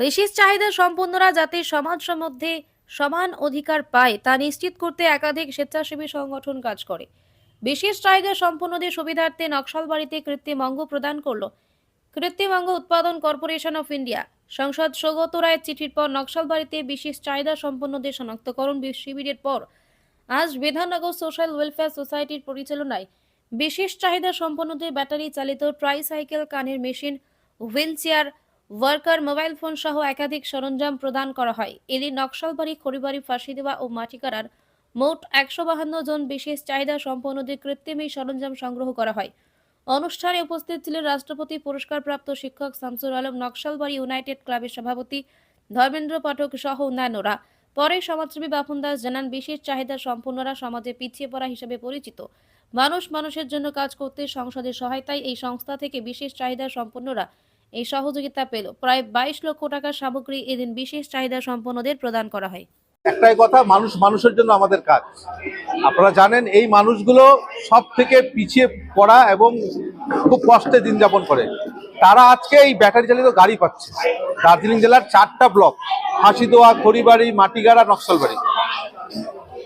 বিশেষ চাহিদা সম্পন্নরা যাতে সমাজ মধ্যে সমান অধিকার পায়, তা নিশ্চিত করতে একাধিক স্বেচ্ছাসেবী সংগঠন কাজ করে। বিশেষ চাহিদা সম্পন্নদের সুবিধার্থে নকশালবাড়িতে কৃত্রিম অঙ্গ প্রদান করল কৃত্রিম অঙ্গ উৎপাদন কর্পোরেশন অফ ইন্ডিয়া। সংসদ সৌগত রায়ের চিঠির পর নকশালবাড়িতে বিশেষ চাহিদা সম্পন্নদের শনাক্তকরণ শিবিরের পর আজ বিধাননগর সোশ্যাল ওয়েলফেয়ার সোসাইটির পরিচালনায় বিশেষ চাহিদা সম্পন্নদের ব্যাটারি চালিত ট্রাইসাইকেল কানের machine wheelchair worker, mobile phone সহ একাধিক সরঞ্জাম প্রদান করা হয়। এদিন নকশালবাড়ি, খড়িবাড়ি, ফাঁসি দেওয়া ও মাটিকারার মোট একশো বাহান্ন জন বিশেষ চাহিদা সম্পন্নদের কৃত্রিম এই সরঞ্জাম সংগ্রহ করা হয়। অনুষ্ঠানে উপস্থিত ছিলেন রাষ্ট্রপতি, পুরস্কারপ্রাপ্ত শিক্ষক শামসুর আলম, নকশালবাড়ি ইউনাইটেড ক্লাবের সভাপতি ধর্মেন্দ্র পাঠক সহ অন্যান্যরা। পরে সমাজসেবী বাপন দাস জানান, বিশেষ চাহিদা সম্পন্নরা সমাজে পিছিয়ে পড়া হিসেবে পরিচিত। মানুষ মানুষের জন্য কাজ করতে সংসদের সহায়তায় এই সংস্থা থেকে বিশেষ চাহিদা সম্পন্নরা এই সহযোগিতা পেল। প্রায় বাইশ লক্ষ টাকার সামগ্রী এদিন বিশেষ চাহিদা সম্পন্নদের প্রদান করা হয়। একটাই কথা, মানুষ মানুষের জন্য আমাদের কাজ। আপনারা জানেন, এই মানুষগুলো সব থেকে পিছিয়ে পড়া এবং খুব কষ্টে দিন যাপন করে। তারা আজকে এই ব্যাটারি চালিত গাড়ি পাচ্ছে। দার্জিলিং জেলার চারটা ব্লক হাসিদোয়া খড়িবাড়ি, মাটিগাড়া, নকশালবাড়ি।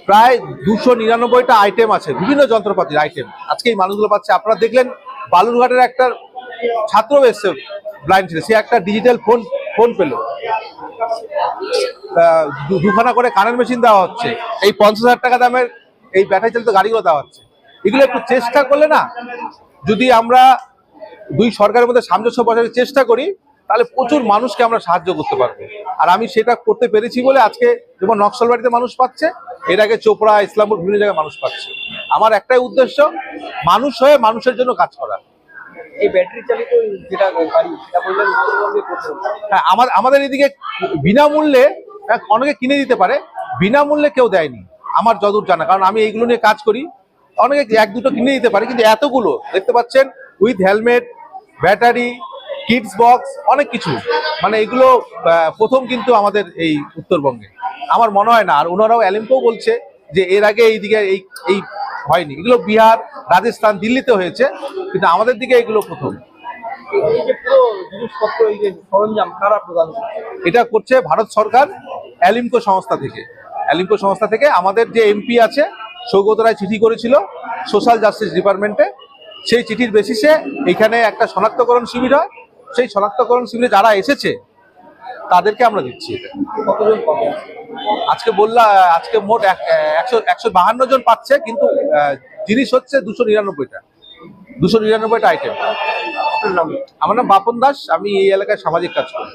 প্রায় দুশো নিরানব্বইটা আইটেম আছে, বিভিন্ন যন্ত্রপাতির আইটেম আজকে এই মানুষগুলো পাচ্ছে। আপনারা দেখলেন, বালুরঘাটের একটা ছাত্র এসছে। ব্লাইন্ড ছিল। সে একটা ডিজিটাল ফোন ফোন পেল। দুখানা করে কানের মেশিন দেওয়া হচ্ছে। এই পঞ্চাশ হাজার টাকা দামের এই ব্যাটারি চালিত গাড়িগুলো দেওয়া হচ্ছে। এগুলো একটু চেষ্টা করলে না, যদি আমরা দুই সরকারের মধ্যে সামঞ্জস্য বসানোর চেষ্টা করি, তাহলে প্রচুর মানুষকে আমরা সাহায্য করতে পারব। আর আমি সেটা করতে পেরেছি বলে আজকে যেমন নকশালবাড়িতে মানুষ পাচ্ছে, এর আগে চোপড়া, ইসলামপুর বিভিন্ন জায়গায় মানুষ পাচ্ছে। আমার একটাই উদ্দেশ্য, মানুষ হয়ে মানুষের জন্য কাজ করা। এই ব্যাটারি চালিত যেটা গাড়ি সেটা বললেন হ্যাঁ আমার আমাদের এদিকে বিনামূল্যে হ্যাঁ, অনেকে কিনে দিতে পারে বিনামূল্যে কেউ দেয়নি আমার যতদূর জানা কারণ আমি এইগুলো নিয়ে কাজ করি। অনেকে এক দুটো কিনে দিতে পারে কিন্তু এতগুলো দেখতে পাচ্ছেন with helmet battery kids box অনেক কিছু। মানে এগুলো প্রথম কিন্তু আমাদের এই উত্তরবঙ্গে। আমার মনে হয় না আর ওনারাও অ্যালিমকেও বলছে যে এর আগে এইদিকে এই এই হয়নি। এগুলো বিহার রাজস্থান দিল্লিতে হয়েছে কিন্তু আমাদের দিকে এগুলো প্রথম। এই যে পুরো জিনিসপত্র এই যে সরঞ্জাম কারা প্রদান এটা করছে ভারত সরকার অ্যালিমকো সংস্থা থেকে। অ্যালিমকো সংস্থা থেকে আমাদের যে এমপি আছে সৌগত রায় চিঠি করেছিল সোশ্যাল জাস্টিস ডিপার্টমেন্টে। সেই চিঠির বেসিসে এখানে একটা শনাক্তকরণ শিবির হয়। সেই শনাক্তকরণ শিবিরে যারা এসেছে তাদেরকে আমরা দিচ্ছি এটা। আজকে বললা আজকে মোট এক- একশো একশো বাহান্ন জন পাচ্ছে কিন্তু জিনিস হচ্ছে দুশো নিরানব্বইটা। দুশো নিরানব্বইটা আইটেম আমার নাম বাপন দাস আমি এই এলাকায় সামাজিক কাজ করি।